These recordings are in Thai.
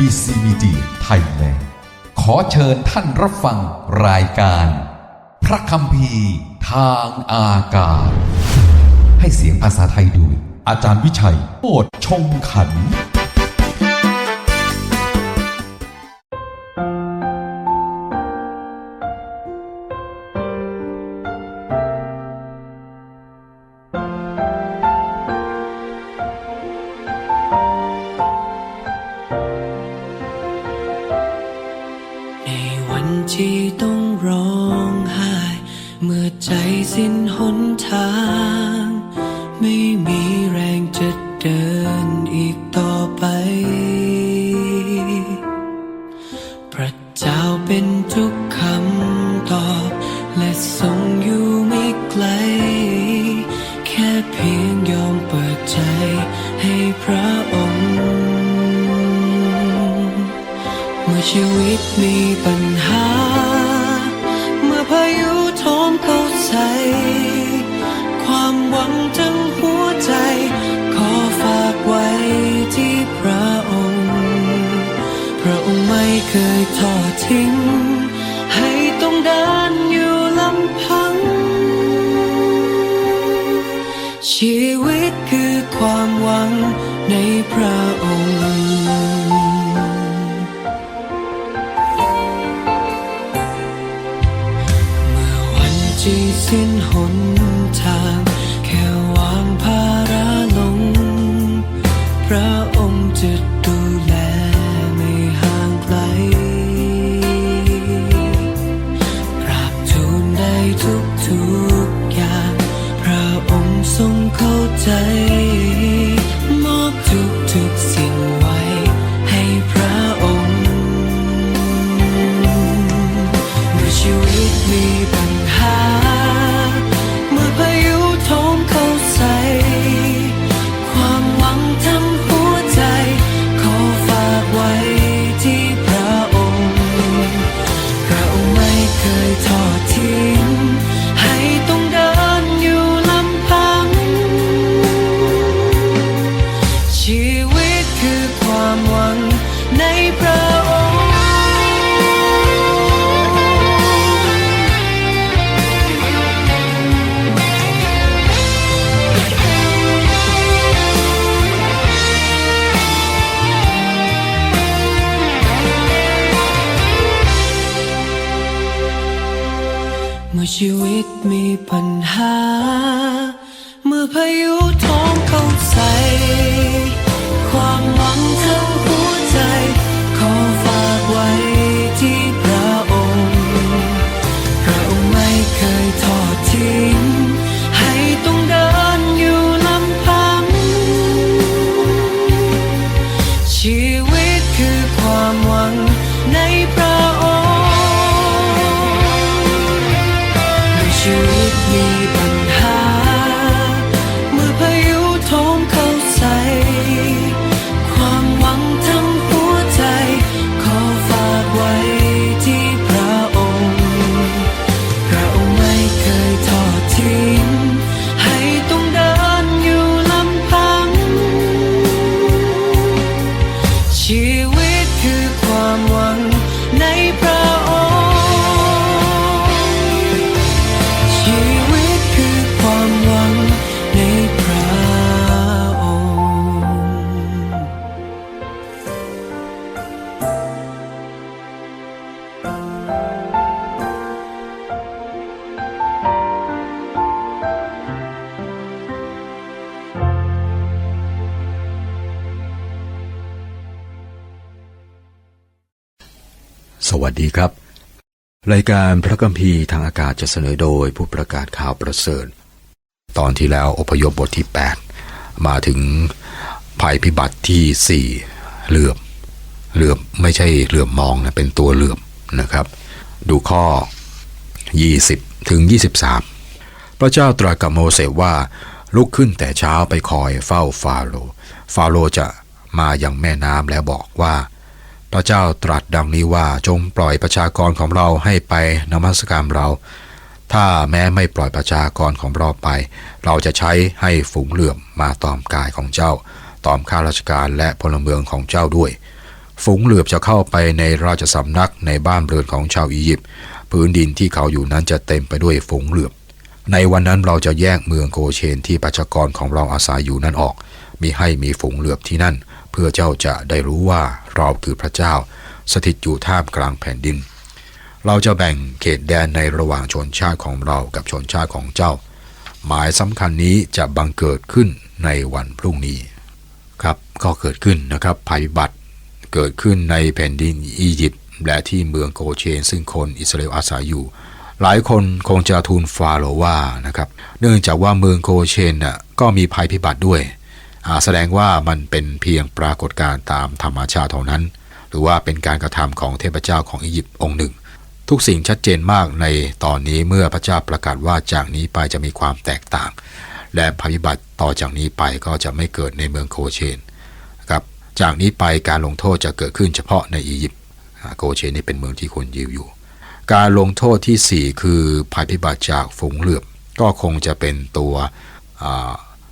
BBC Media Thailand ขอเชิญท่านรับฟังรายการ พระคำพีร์ทางอากาศ ให้เสียงภาษาไทยโดยอาจารย์วิชัยโอดชงขัน พระเจ้าเป็นทุกคำตอบ และทรงอยู่ไม่ไกล แค่เพียงยอมเปิดใจให้พระองค์ เมื่อชีวิตมีปัญหา สวัสดีครับ รายการพระกัมภีร์ทางอากาศจะเสนอโดยผู้ประกาศข่าวประเสริฐ ตอนที่แล้วอพยพบทที่ 8 มาถึงภัยพิบัติที่ 4เหลือบเหลือบไม่ใช่เหลือบมองนะเป็นตัวเหลือบนะครับ ดูข้อ 20 ถึง 23 พระเจ้าตรัสกับโมเสสว่าลุกขึ้นแต่เช้าไปคอยเฝ้าฟาโรฟาโรจะมาอย่างแม่น้ำแล้วบอกว่า พระเจ้าตรัสดังนี้ว่าจงปล่อยประชากรของเราให้ไปนมัสการเรา ถ้าแม้ไม่ปล่อยประชากรของเราไป เราจะใช้ให้ฝูงเหลื่อมมาตอมกายของเจ้า ตอมข้าราชการและพลเมืองของเจ้าด้วย ฝูงเหลือบจะเข้าไปในราชสำนักในบ้านเรือนของชาวอียิปต์พื้นดินที่เขาอยู่นั้นจะเต็มไปด้วยฝูงเหลือบในวันนั้นเราจะแยกเมืองโกเชนที่ประชากรของเราอาศัยอยู่นั้นออกมิให้มีฝูงเหลือบที่นั่น เพื่อเจ้าจะได้รู้ว่าเราคือพระเจ้า สถิตอยู่ท่ามกลางแผ่นดิน เราจะแบ่งเขตแดนในระหว่างชนชาติของเรากับชนชาติของเจ้า หมายสำคัญนี้จะบังเกิดขึ้นในวันพรุ่งนี้ครับก็เกิดขึ้นนะครับภัยพิบัติเกิดขึ้นในแผ่นดินอียิปต์และที่เมืองโกเชน ซึ่งคนอิสราเอลอาศัยอยู่ หลายคนคงจะทูลฟาโรว่านะครับ เนื่องจากว่าเมืองโกเชนน่ะก็มีภัยพิบัติด้วย แสดงว่ามันเป็นเพียงปรากฏการณ์ตามธรรมชาติเท่านั้น หรือว่าเป็นการกระทำของเทพเจ้าของอียิปต์องค์หนึ่ง ทุกสิ่งชัดเจนมากในตอนนี้เมื่อพระเจ้าประกาศว่าจากนี้ไปจะมีความแตกต่าง และภัยพิบัติต่อจากนี้ไปก็จะไม่เกิดในเมืองโคเชนครับจากนี้ไปการลงโทษจะเกิดขึ้นเฉพาะในอียิปต์โกเชนนี่เป็นเมืองที่คนยิวอยู่ การลงโทษที่ 4 คือภัยพิบัติจากฝูงเหลือบก็คงจะเป็นตัว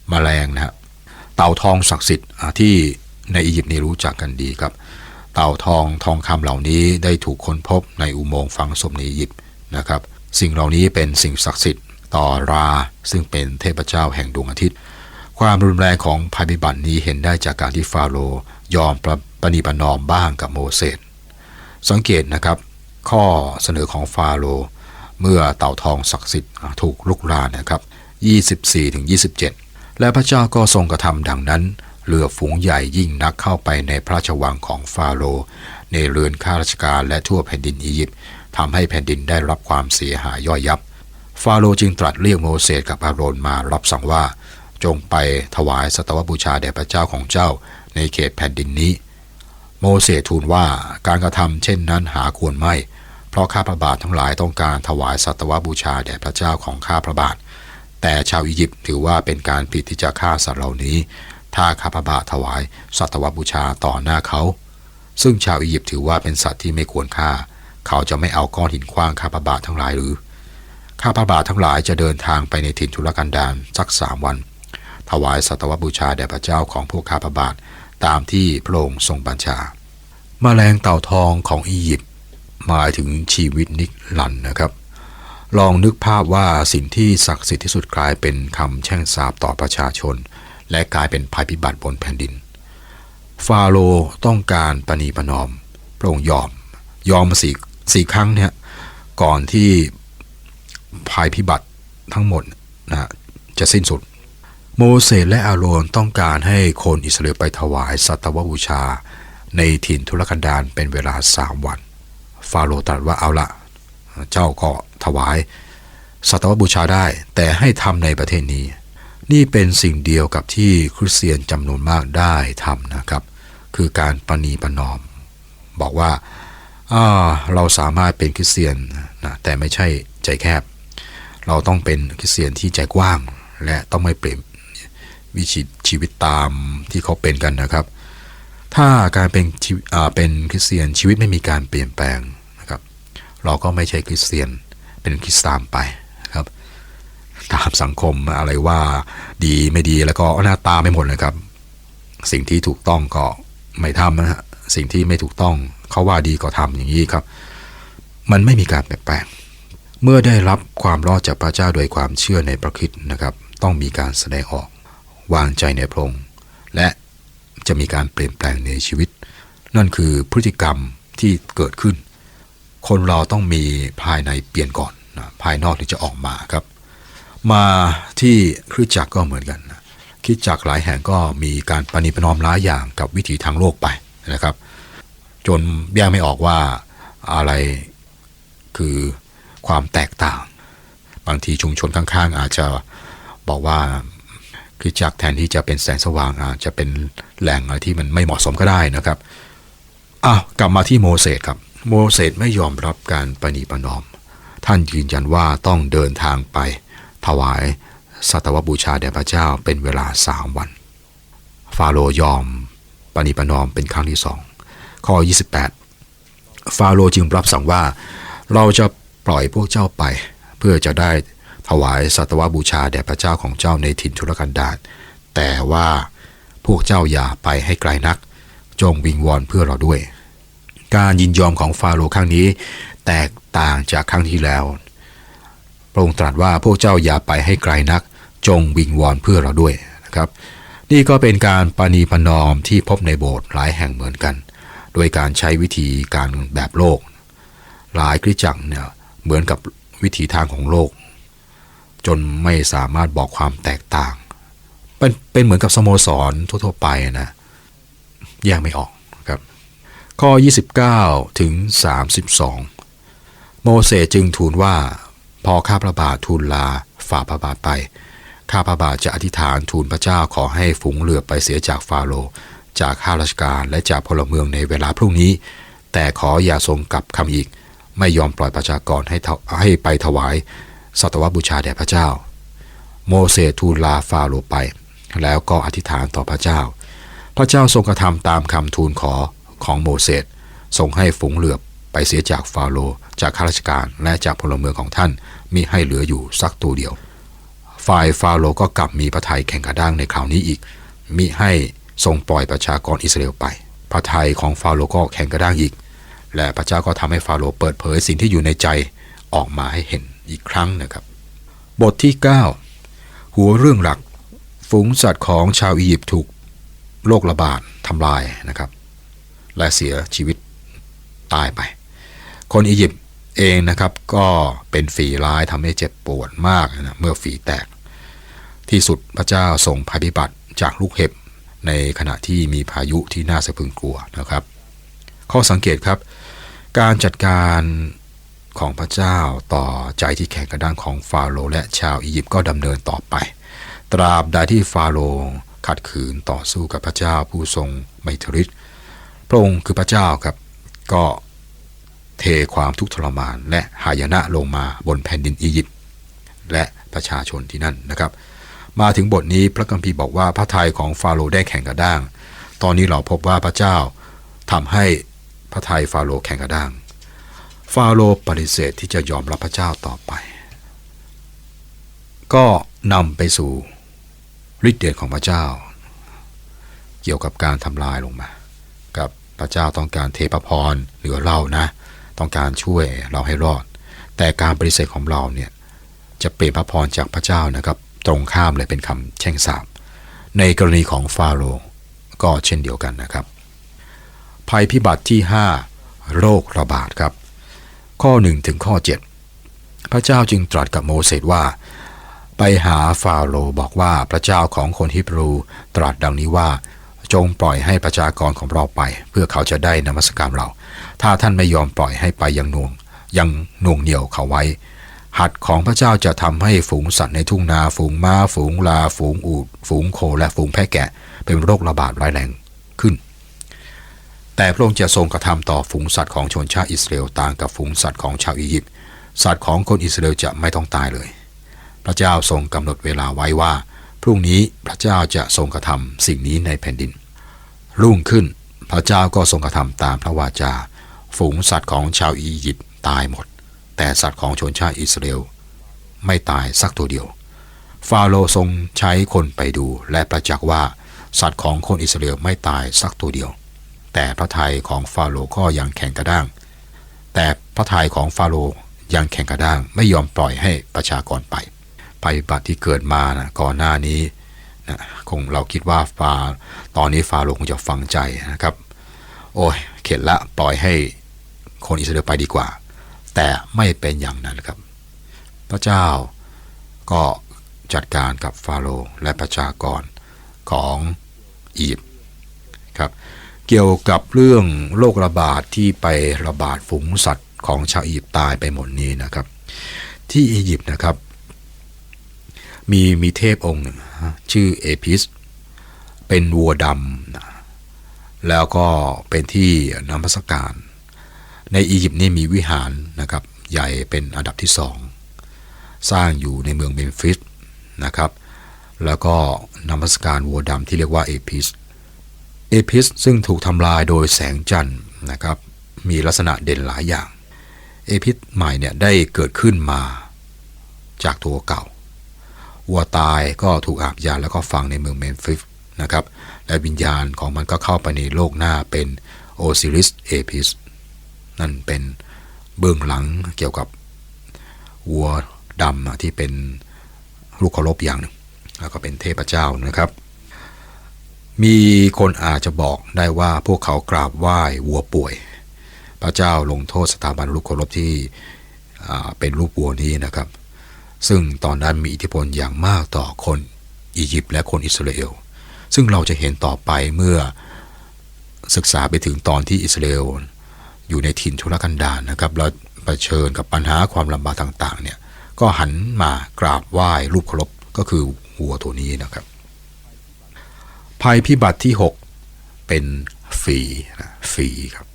แมลงนะฮะ เต่าทองศักดิ์สิทธิ์ที่ในอียิปต์นี่รู้จักกันดีครับ เต่าทองทองคำเหล่านี้ได้ถูกค้นพบในอุโมงค์ฝังศพในอียิปต์นะครับ สิ่งเหล่านี้เป็นสิ่งศักดิ์สิทธิ์ต่อราซึ่งเป็นเทพเจ้าแห่งดวงอาทิตย์ ความรุนแรงของภัยพิบัตินี้เห็นได้จากการที่ฟาโรห์ยอมประปณีประนอมบ้างกับโมเสสสังเกตนะครับ ข้อเสนอของฟาโรห์เมื่อเต่าทองศักดิ์สิทธิ์ถูกลุกรานนะครับ 24-27 และพระเจ้าก็ทรงกระทำดังนั้น เรือฝูงใหญ่ยิ่งนักเข้าไปในพระราชวังของฟาโรห์ในเรือนข้าราชการและทั่วแผ่นดินอียิปต์ทำให้แผ่นดินได้รับความเสียหายย่อยยับ ฟาโรห์จึงตรัสเรียกโมเสสกับอาโรนมารับสั่งว่า จงไปถวายสัตวบูชาแด่พระเจ้าของเจ้าในเขตแผ่นดินนี้ โมเสสทูลว่าการกระทำเช่นนั้นหาควรไม่ เพราะข้าพระบาททั้งหลายต้องการถวายสัตวบูชาแด่พระเจ้าของข้าพระบาท แต่ชาวอียิปต์ถือว่าเป็นการผิดที่จะฆ่าสัตว์เหล่านี้ ถ้าข้าพระบาถวาย สัตวบูชาต่อหน้าเขา ซึ่งชาวอียิปต์ถือว่าเป็นสัตว์ที่ไม่ควรฆ่า เขาจะไม่เอาก้อนหินขว้างข้าพระบาทั้งหลายหรือข้าพระบาททั้งหลายจะเดินทางไปในถิ่นทุรกันดารสักสามวัน ถวายสัตวบูชาแด่พระเจ้าของพวกข้าพระบาทตามที่พระองค์ทรงบัญชาแมลงเต่าทองของอียิปต์หมายถึงชีวิตนิรันดร์นะครับ ลองนึกภาพว่าสิ่งที่ศักดิ์สิทธิ์ที่สุดกลายเป็นคำแช่งสาปต่อประชาชน และกลายเป็นภัยพิบัติบนแผ่นดิน ฟาโรต้องการปณีประนอมพระองค์ยอม ยอมมาสี่สี่ครั้งเนี่ยก่อนที่ภัยพิบัติทั้งหมดนะจะสิ้นสุด โมเสสและอาโรนต้องการให้คนอิสราเอลไปถวายสัตวบูชา ในถิ่นทุรกันดารเป็นเวลาสามวัน ฟาโรตรัสว่าเอาละเจ้าก็ ถวาย สัตวบูชาได้ แต่ให้ทำในประเทศนี้ นี่เป็นสิ่งเดียวกับที่คริสเตียนจำนวนมากได้ทำนะครับ คือการปณีประนอม บอกว่าอาเราสามารถเป็นคริสเตียนนะแต่ไม่ใช่ใจแคบ เราต้องเป็นคริสเตียนที่ใจกว้าง และต้องไม่เปลี่ยนวิถีชีวิตตามที่เขาเป็นกันนะครับ ถ้าการเป็นเป็นคริสเตียนชีวิตไม่มีการเปลี่ยนแปลงนะครับ เราก็ไม่ใช่คริสเตียน เป็นคริสตามไปครับ ตามสังคมอะไรว่าดีไม่ดีแล้วก็หน้าตาไม่หมดเลยครับ สิ่งที่ถูกต้องก็ไม่ทำนะฮะสิ่งที่ไม่ถูกต้องเขาว่าดีก็ทำอย่างนี้ครับ มันไม่มีการเปลี่ยนแปลง เมื่อได้รับความรอดจากพระเจ้าโดยความเชื่อในพระคริสต์นะครับ ต้องมีการแสดงออกวางใจในพระองค์และจะมีการเปลี่ยนแปลงในชีวิต นั่นคือพฤติกรรมที่เกิดขึ้น คนเราต้องมีภายในเปลี่ยนก่อน นะภายนอกถึงจะออกมาครับ มาที่คริสจักรก็เหมือนกันนะคริสจักรหลายแห่งก็มีการปณิปนอมหลายอย่างกับวิถีทางโลกไปนะครับ จนแยกไม่ออกว่าอะไรคือความแตกต่าง บางทีชุมชนข้างๆ อาจจะบอกว่าคริสตจักแทนที่จะเป็นแสงสว่างอาจจะเป็นแหล่งอะไรที่มันไม่เหมาะสมก็ได้นะครับอ้าวกลับมาที่โมเสสครับ โมเสสไม่ยอมรับการปณีประนอม ท่านยืนยันว่าต้องเดินทางไป ถวายสัตวบูชาแด่พระเจ้าเป็นเวลาสามวัน ฟาโรยอมปณีปนอมเป็นครั้งที่สองข้อ 28 ฟาโรจึงรับสั่งว่า เราจะปล่อยพวกเจ้าไป เพื่อจะได้ถวายสัตวบูชาแด่พระเจ้าของเจ้าในถิ่นทุรกันดารแต่ว่าพวกเจ้าอย่าไปให้ไกลนัก จงวิงวอนเพื่อเราด้วย การยินยอมของฟาโรห์ครั้งนี้ แตกต่างจากครั้งที่แล้ว พระองค์ตรัสว่าพวกเจ้าอย่าไปให้ไกลนัก จงวิงวอนเพื่อเราด้วยนะครับ นี่ก็เป็นการปณีปนอมที่พบในโบสถ์หลายแห่งเหมือนกัน โดยการใช้วิธีการแบบโลก หลายคริสตจักรเนี่ยเหมือนกับวิถีทางของโลก จนไม่สามารถบอกความแตกต่าง เป็นเป็นเหมือนกับสโมสรทั่วๆไปนะแยกไม่ออกครับ ข้อ 29 ถึง 32 โมเสสจึงทูลว่า พอข้าพระบาททูลลาฝ่าพระบาทไปข้าพระบาทจะอธิษฐานทูลพระเจ้าขอให้ฝูงเรือไปเสียจากฟาโรจากข้าราชการและจากพลเมืองในเวลาพรุ่งนี้ แต่ขออย่าทรงกลับคำอีก ไม่ยอมปล่อยประชากรให้ให้ไปถวายสัตวบูชาแด่พระเจ้า โมเสสทูลลาฟาโรไป แล้วก็อธิษฐานต่อพระเจ้า พระเจ้าทรงกระทำตามคำทูลขอของโมเสสทรงให้ฝูงเรือ ไปเสียจากฟาโรจากข้าราชการและจากพลเมืองของท่านมิให้เหลืออยู่สักตัวเดียว ฝ่ายฟาโรก็กลับมีพระทัยแข่งกระด้างในคราวนี้อีก มิให้ทรงปล่อยประชากรอิสราเอลไป พระทัยของฟาโรก็แข่งกระด้างอีก และพระเจ้าก็ทำให้ฟาโรเปิดเผยสิ่งที่อยู่ในใจออกมาให้เห็นอีกครั้งนะครับ บทที่ 9 หัวเรื่องหลัก ฝูงสัตว์ของชาวอียิปต์ถูกโรคระบาดทำลายนะครับ และเสียชีวิตตายไป คนอียิปต์เองนะครับก็เป็นฝีร้ายทำให้เจ็บปวดมากนะเมื่อฝีแตก ที่สุดพระเจ้าส่งภัยพิบัติจากลูกเห็บในขณะที่มีพายุที่น่าสะพรึงกลัวนะครับ ข้อสังเกตครับ การจัดการของพระเจ้าต่อใจที่แข็งกระด้างของฟาโรห์และชาวอียิปต์ก็ดำเนินต่อไป ตราบใดที่ฟาโรห์ขัดขืนต่อสู้กับพระเจ้าผู้ทรงไมตริษพระองค์คือพระเจ้าครับก็ เทความทุกข์ทรมาน และหายนะลงมาบนแผ่นดินอียิปต์และประชาชนที่นั่นนะครับ มาถึงบทนี้พระคัมภีร์บอกว่าพระทัยของฟาโรห์ได้แข็งกระด้าง ตอนนี้เราพบว่าพระเจ้าทำให้พระทัยฟาโรห์แข็งกระด้าง ฟาโรห์ปฏิเสธที่จะยอมรับพระเจ้าต่อไป ก็นำไปสู่ฤทธิ์เดชของพระเจ้า เกี่ยวกับการทำลายลงมา กับพระเจ้าต้องการเทพระพรเหลือเรานะ ต้องการช่วยเราให้รอด แต่การปฏิเสธของเราเนี่ยจะเปลี่ยนพระพรจากพระเจ้านะครับ ตรงข้ามเลยเป็นคำแช่งสาปในกรณีของฟาโรห์ก็เช่นเดียวกันนะครับ ภัยพิบัติที่ 5 โรคระบาดครับ ข้อ1ถึงข้อ 7 พระเจ้าจึงตรัสกับโมเสสว่า ไปหาฟาโรห์บอกว่าพระเจ้าของคนฮิบรูตรัสดังนี้ว่าจงปล่อยให้ประชากรของเราไป เพื่อเขาจะได้นมัสการเรา ถ้าท่านไม่ยอมปล่อยให้ไปยังน่วงยังน่วงเหนียวเขาไว้ หัดของพระเจ้าจะทำให้ฝูงสัตว์ในทุ่งนา ฝูงม้า ฝูงลา ฝูงอูฐฝูงโค และฝูงแพะแกะ เป็นโรคระบาดร้ายแรงขึ้น แต่พระองค์จะทรงกระทำต่อฝูงสัตว์ของชนชาติอิสราเอลต่างกับฝูงสัตว์ของชาวอียิปต์สัตว์ของคนอิสราเอลจะไม่ต้องตายเลย พระเจ้าทรงกำหนดเวลาไว้ว่า พรุ่งนี้พระเจ้าจะทรงกระทำสิ่งนี้ในแผ่นดิน รุ่งขึ้นพระเจ้าก็ทรงกระทำตามพระวาจา ฝูงสัตว์ของชาวอียิปต์ตายหมด แต่สัตว์ของชนชาติอิสราเอลไม่ตายสักตัวเดียว ฟาโรห์ทรงใช้คนไปดูและประจักษ์ว่าสัตว์ของคนอิสราเอลไม่ตายสักตัวเดียว แต่พระทัยของฟาโรห์ก็ยังแข็งกระด้าง แต่พระทัยของฟาโรห์ยังแข็งกระด้างไม่ยอมปล่อยให้ประชากรไปภัยพิบัติที่เกิดมานะก่อนหน้านี้นะคงเราคิดว่าฟาตอนนี้ฟาโรห์คงจะฟังใจนะครับ โอ้ยเข็ดละปล่อยให้ คนอิสราเอลไปดีกว่า แต่ไม่เป็นอย่างนั้นครับ พระเจ้าก็จัดการกับฟาโรห์และประชากรของอียิปต์ครับเกี่ยวกับเรื่องโรคระบาดที่ไประบาดฝูงสัตว์ของชาวอียิปต์ตายไปหมดนี้นะครับ ที่อียิปต์นะครับ มีมีเทพองค์หนึ่งชื่อเอพิส เป็นวัวดำแล้วก็เป็นที่นมัสการ ในอียิปต์นี่มีวิหารนะครับใหญ่เป็นอันดับที่สองสร้างอยู่ในเมืองเมมฟิสนะครับแล้วก็นมัสการวัวดำที่เรียกว่าเอพิสเอพิสซึ่งถูกทำลายโดยแสงจันทร์นะครับมีลักษณะเด่นหลายอย่าง เอพิสใหม่เนี่ยได้เกิดขึ้นมาจากตัวเก่าวัวตายก็ถูกอาบยาแล้วก็ฝังในเมืองเมมฟิสนะครับและวิญญาณของมันก็เข้าไปในโลกหน้าเป็นโอซิริสเอพิส นั่นเป็นเบื้องหลังเกี่ยวกับวัวดำที่เป็นลูกเคารพอย่างหนึ่งแล้วก็เป็นเทพเจ้านะครับ มีคนอาจจะบอกได้ว่าพวกเขากราบไหว้วัวป่วย พระเจ้าลงโทษสถาบันลูกเคารพที่เป็นรูปวัวนี้นะครับ ซึ่งตอนนั้นมีอิทธิพลอย่างมากต่อคนอียิปต์และคนอิสราเอล ซึ่งเราจะเห็นต่อไปเมื่อศึกษาไปถึงตอนที่อิสราเอล อยู่ในถิ่นทุรกันดารนะครับแล้วเผชิญกับปัญหาความลำบากต่างๆเนี่ยก็หันมากราบไหว้รูปเคารพก็คือวัวตัวนี้นะครับ ภัยพิบัติที่ 6 เป็นฝีนะฝีครับ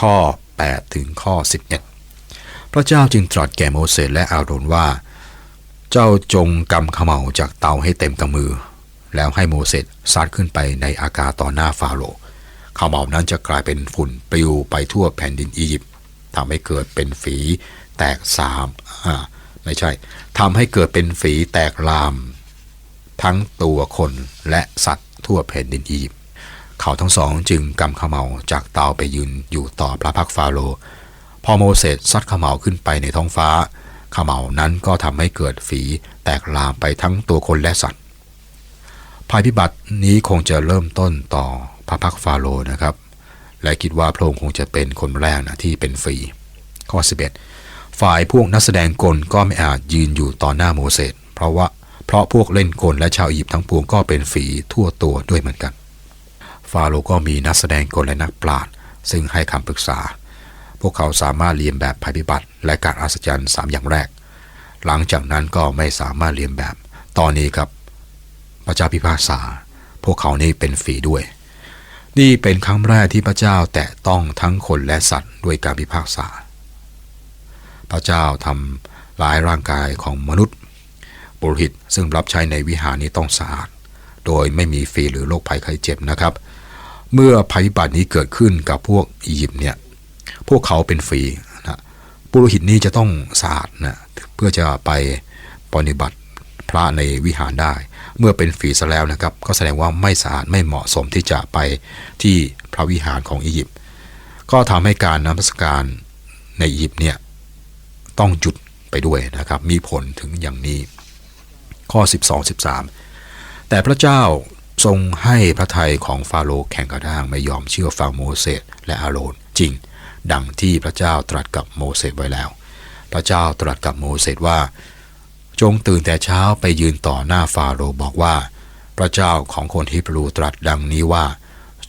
ข้อ 8 ถึงข้อ 11 พระเจ้าจึงตรัสแก่โมเสสและอาโรนว่า เจ้าจงกำขมเหลาจากเตาให้เต็มกำมือ แล้วให้โมเสสซัดขึ้นไปในอากาศต่อหน้าฟาโรห์ ขมเหลานั้นจะกลายเป็นฝุ่นปลิวไปทั่วแผ่นดินอียิปต์ทำให้เกิดเป็นฝีแตกสามอ่าไม่ใช่ทำให้เกิดเป็นฝีแตกลาม ทั้งตัวคนและสัตว์ทั่วแผ่นดินอียิปต์เขาทั้งสองจึงกำขมเหลาจากเตาไปยืนอยู่ต่อพระพักฟาโรห์พอโมเสสซัดขมเหลาขึ้นไปในท้องฟ้าขมเหลานั้นก็ทำให้เกิดฝีแตกลามไปทั้งตัวคนและสัตว์ภัยพิบัตินี้คงจะเริ่มต้นต่อ พระพักฟาโรนะครับ และคิดว่าพระองค์คงจะเป็นคนแรกนะที่เป็นฝีข้อ 11 ฝ่ายพวกนักแสดงกลก็ไม่อาจยืนอยู่ต่อหน้าโมเสสเพราะว่าเพราะพวกเล่นกลและชาวอียิปต์ทั้งปวงก็เป็นฝีทั่วตัวด้วยเหมือนกัน ฟาโรก็มีนักแสดงกลและนักปราชญ์ซึ่งให้คำปรึกษา พวกเขาสามารถเรียนแบบภัยพิบัติ และการอัศจรรย์สามอย่างแรก หลังจากนั้นก็ไม่สามารถเรียนแบบ ตอนนี้ครับ พระเจ้าพิพากษา พวกเขานี่เป็นฝีด้วย นี่เป็นครั้งแรกที่พระเจ้าแตะต้องทั้งคนและสัตว์ด้วยการพิพากษา พระเจ้าทำร้ายร่างกายของมนุษย์ปุรหิตซึ่งรับใช้ในวิหารนี้ต้องสะอาด โดยไม่มีฝีหรือโรคภัยไข้เจ็บนะครับ เมื่อภัยพิบัตินี้เกิดขึ้นกับพวกอียิปต์เนี่ย พวกเขาเป็นฝีนะปุรหิตนี้จะต้องสะอาดนะ เพื่อจะไปปฏิบัติพระในวิหารได้ เมื่อเป็นฝีซะแล้วนะครับ ก็แสดงว่าไม่สะอาดไม่เหมาะสมที่จะไปที่พระวิหารของอียิปต์ก็ทำให้การนมัสการในอียิปต์เนี่ยต้องหยุดไปด้วยนะครับ มีผลถึงอย่างนี้ ข้อ 12 13 แต่พระเจ้าทรงให้พระทัยของฟาโรห์แข่งกระด้างไม่ยอมเชื่อฟังโมเสสและอาโรนจริง ดังที่พระเจ้าตรัสกับโมเสสไว้แล้ว พระเจ้าตรัสกับโมเสสว่า จงตื่นแต่เช้าไปยืนต่อหน้าฟาโรบอกว่า พระเจ้าของคนฮิบรูตรัสดังนี้ว่า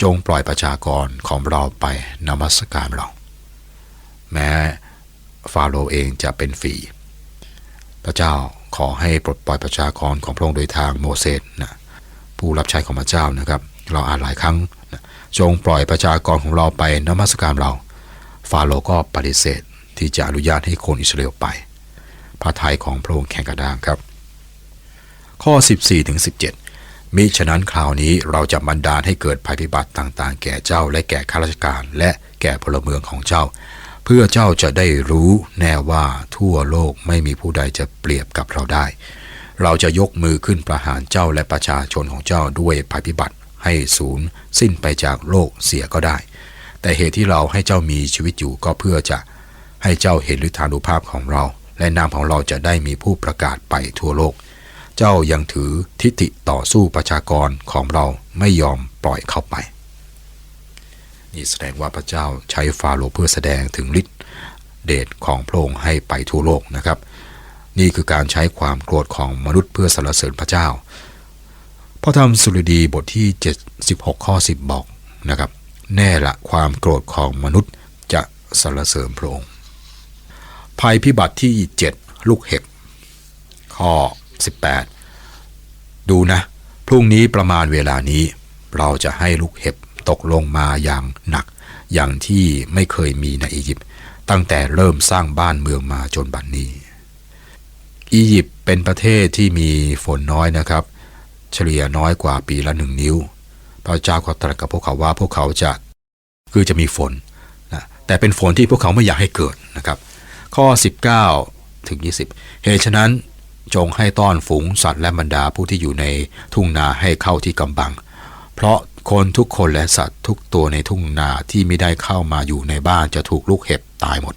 จงปล่อยประชากรของเราไปนมัสการเรา แม้ฟาโรเองจะเป็นฝี พระเจ้าขอให้ปลดปล่อยประชากรของพระองค์โดยทางโมเสสนะผู้รับใช้ของพระเจ้านะครับ เราอ่านหลายครั้งนะจงปล่อยประชากรของเราไปนมัสการเรา ฟาโรก็ปฏิเสธที่จะอนุญาตให้คนอิสราเอลไป พระทัยของพระองค์แข่งกระด้างครับ ข้อ 14ถึง17มิฉะนั้นคราวนี้เราจะบันดาลให้เกิดภัยพิบัติต่างๆ แก่เจ้าและแก่ข้าราชการและแก่พลเมืองของเจ้า เพื่อเจ้าจะได้รู้แน่ว่าทั่วโลกไม่มีผู้ใดจะเปรียบกับเราได้ เราจะยกมือขึ้นประหารเจ้าและประชาชนของเจ้าด้วยภัยพิบัติให้สูญสิ้นไปจากโลกเสียก็ได้ แต่เหตุที่เราให้เจ้ามีชีวิตอยู่ก็เพื่อจะให้เจ้าเห็นฤทธานุภาพของเรา และนามของเราจะได้มีผู้ประกาศไปทั่วโลก เจ้ายังถือทิฏฐิต่อสู้ประชากรของเราไม่ยอมปล่อยเข้าไป นี่แสดงว่าพระเจ้าใช้ฟาโรห์เพื่อแสดงถึงฤทธิเดชของพระองค์ให้ไปทั่วโลกนะครับ นี่คือการใช้ความโกรธของมนุษย์เพื่อสรรเสริญพระเจ้าพระธรรมสุรดีบทที่ 76 ข้อ 10 บอกนะครับ แน่ละความโกรธของมนุษย์จะสรรเสริญพระองค์ ภัยพิบัติที่ 7 ลูกเห็บ ข้อ 18 ดูนะ พรุ่งนี้ประมาณเวลานี้ เราจะให้ลูกเห็บตกลงมาอย่างหนัก อย่างที่ไม่เคยมีในอียิปต์ตั้งแต่เริ่มสร้างบ้านเมืองมาจนบัดนนี้ อียิปต์เป็นประเทศที่มีฝนน้อยนะครับ เฉลี่ยน้อยกว่าปีละหนึ่งนิ้ว พระเจ้าก็ตรัสกับพวกเขาว่าพวกเขาจะคือจะมีฝนนะแต่เป็นฝนที่พวกเขาไม่อยากให้เกิดนะครับ ข้อ 19 ถึง 20 เหตุฉะนั้นจงให้ต้อนฝูงสัตว์และบรรดาผู้ที่อยู่ในทุ่งนาให้เข้าที่กำบัง เพราะคนทุกคนและสัตว์ทุกตัวในทุ่งนาที่ไม่ได้เข้ามาอยู่ในบ้านจะถูกลูกเห็บตายหมด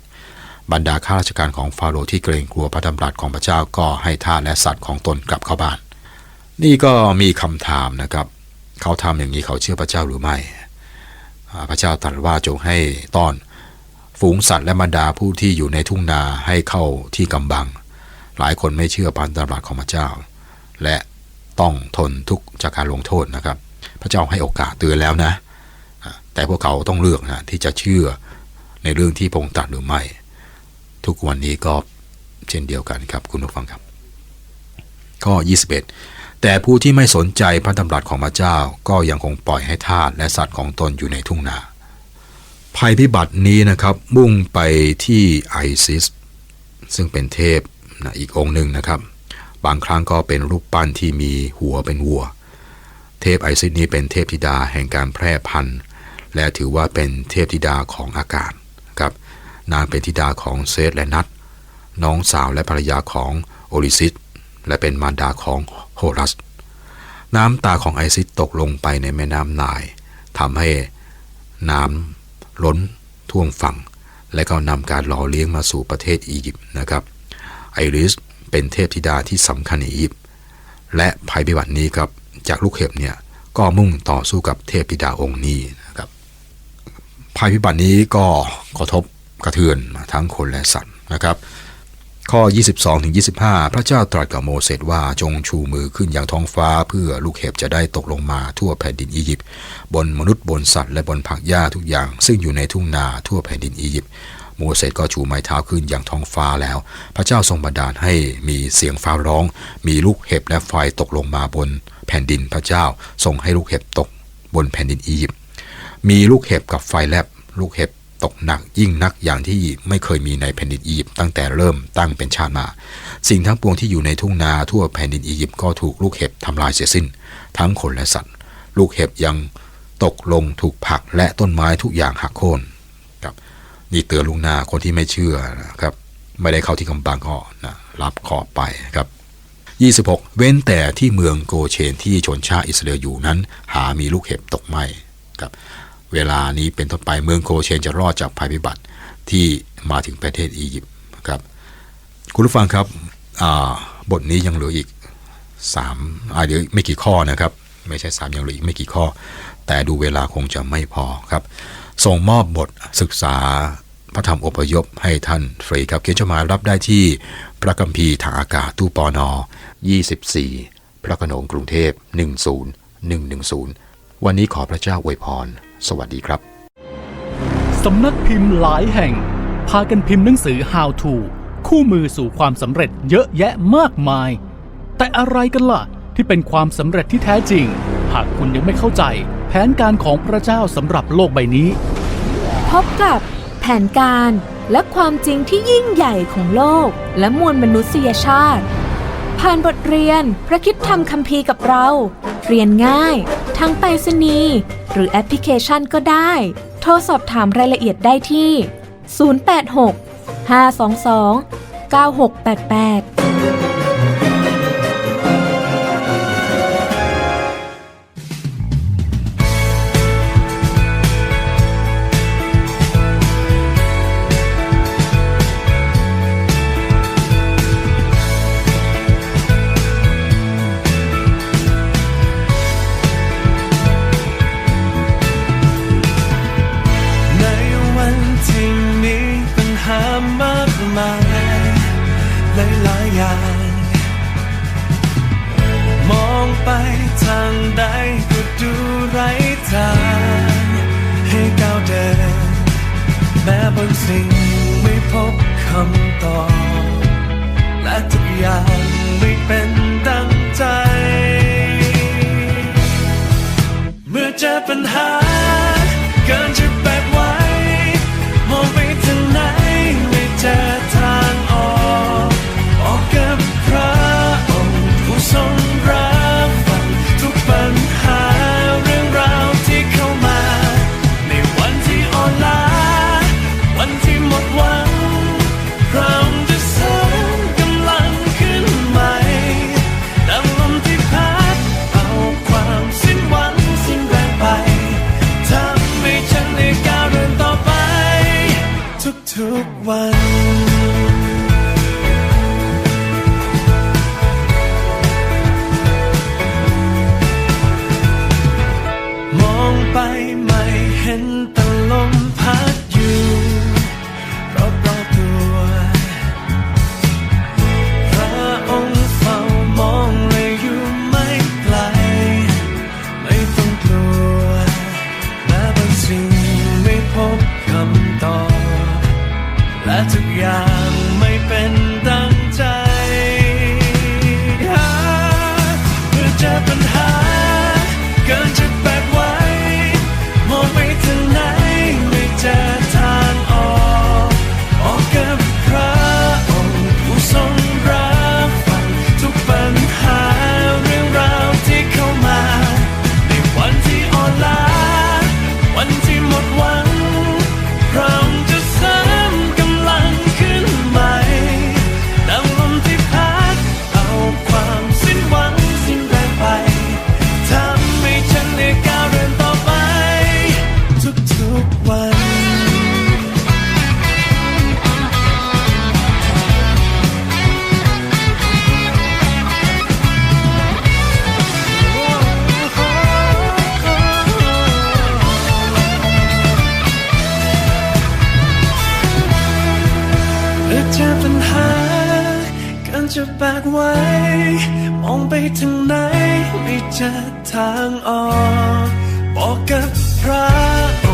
บรรดาข้าราชการของฟาโรห์ที่เกรงกลัวพระดำรัสของพระเจ้าก็ให้ทาสและสัตว์ของตนกลับเข้าบ้าน นี่ก็มีคำถามนะครับ เขาทำอย่างนี้เขาเชื่อพระเจ้าหรือไม่ พระเจ้าตรัสว่าจงให้ต้อน ฝูงสัตว์และบรรดาผู้ที่อยู่ในทุ่งนาให้เข้าที่กำบัง หลายคนไม่เชื่อพันธบัตรของพระเจ้า และต้องทนทุกข์จากการลงโทษนะครับ พระเจ้าให้โอกาสเตือนแล้วนะ แต่พวกเขาต้องเลือกนะที่จะเชื่อในเรื่องที่พระองค์ตรัสหรือไม่ ทุกวันนี้ก็เช่นเดียวกันครับคุณผู้ฟังครับ ข้อ 21 แต่ผู้ที่ไม่สนใจพระดำรัสของพระเจ้าก็ยังคงปล่อยให้ทาสและสัตว์ของตนอยู่ในทุ่งนา ภัยพิบัตินี้นะครับมุ่งไปที่ไอซิส ซึ่งเป็นเทพนะอีกองค์หนึ่งนะครับ บางครั้งก็เป็นรูปปั้นที่มีหัวเป็นวัว เทพไอซิสนี้เป็นเทพธิดาแห่งการแพร่พันธุ์ และถือว่าเป็นเทพธิดาของอากาศครับนางเป็นธิดาของเซธและนัทน้องสาวและภรรยาของโอริซิส และเป็นมารดาของโฮรัส น้ำตาของไอซิสตกลงไปในแม่น้ำนายทำให้น้ำ ล้นท่วมฝั่ง และก็นำการหล่อเลี้ยงมาสู่ประเทศอียิปต์นะครับไอริสเป็นเทพธิดาที่สำคัญในอียิปต์และภัยพิบัตินี้ครับจากลูกเห็บเนี่ยก็มุ่งต่อสู้กับเทพธิดาองค์นี้นะครับภัยพิบัตินี้ก็กระทบกระเทือนทั้งคนและสัตว์นะครับ ข้อ 22ถึง25พระเจ้าตรัสกับโมเสสว่าจงชูมือขึ้นอย่างท้องฟ้า เพื่อลูกเห็บจะได้ตกลงมาทั่วแผ่นดินอียิปต์บนมนุษย์บนสัตว์และบนผักหญ้าทุกอย่าง ซึ่งอยู่ในทุ่งนาทั่วแผ่นดินอียิปต์โมเสสก็ชูไม้เท้าขึ้นอย่างท้องฟ้าแล้ว พระเจ้าทรงบันดาลให้มีเสียงฟ้าร้อง มีลูกเห็บและไฟตกลงมาบนแผ่นดินพระเจ้าทรงให้ลูกเห็บตกบนแผ่นดินอียิปต์มีลูกเห็บกับไฟแลบลูกเห็บ ตกหนักยิ่งนักอย่างที่ไม่เคยมีในแผ่นดินอียิปต์ตั้งแต่เริ่มตั้งเป็นชาติมา สิ่งทั้งปวงที่อยู่ในทุ่งนาทั่วแผ่นดินอียิปต์ก็ถูกลูกเห็บทำลายเสียสิ้น ทั้งคนและสัตว์ ลูกเห็บยังตกลงถูกผักและต้นไม้ทุกอย่างหักโค่นครับนี่เตือนลุงนาคนที่ไม่เชื่อนะครับไม่ได้เข้าที่กำบังก็นะรับขอไปครับ26 เว้นแต่ที่เมืองโกเชนที่ชนชาติอิสราเอลอยู่นั้น หามีลูกเห็บตกไหมครับ เวลานี้เป็นต้นไปเมืองโกเชนจะรอดจากภัยพิบัติที่มาถึงประเทศอียิปต์ครับคุณผู้ฟังครับบทนี้ยังเหลืออีก3อ่าเดี๋ยวไม่กี่ข้อนะครับ ไม่ใช่ 3 ยังเหลืออีกไม่กี่ข้อ แต่ดูเวลาคงจะไม่พอครับส่งมอบบทศึกษาพระธรรมอพยพให้ท่านฟรีครับ เขียนจดหมายรับได้ที่พระคัมภีทางอากาศตู้ปอนอ24 พระโขนงกรุงเทพ 10110 วันนี้ขอพระเจ้าอวยพร สวัสดีครับ สำนักพิมพ์หลายแห่ง พากันพิมพ์หนังสือ How to คู่มือสู่ความสำเร็จเยอะแยะมากมาย แต่อะไรกันล่ะที่เป็นความสำเร็จที่แท้จริง หากคุณยังไม่เข้าใจแผนการของพระเจ้าสำหรับโลกใบนี้ พบกับแผนการและความจริงที่ยิ่งใหญ่ของโลก และมวลมนุษยชาติ ผ่านบทเรียนพระคิดธรรมคัมภีร์กับเรา เรียนง่าย ทั้งไปรษณีย์หรือแอปพลิเคชันก็ได้ โทรสอบถามรายละเอียดได้ที่ 086 522 9688ามากมายหลายอย่าง มองไปทางใดก็ดูไร้ทางให้ก้าวเดิน แม้บางสิ่งไม่พบคำตอบและทุกอย่างไม่เป็นดังใจ เมื่อเจอปัญหาเกินจะ มองไปทางไหนไม่เจอทางออก บอกกับพระ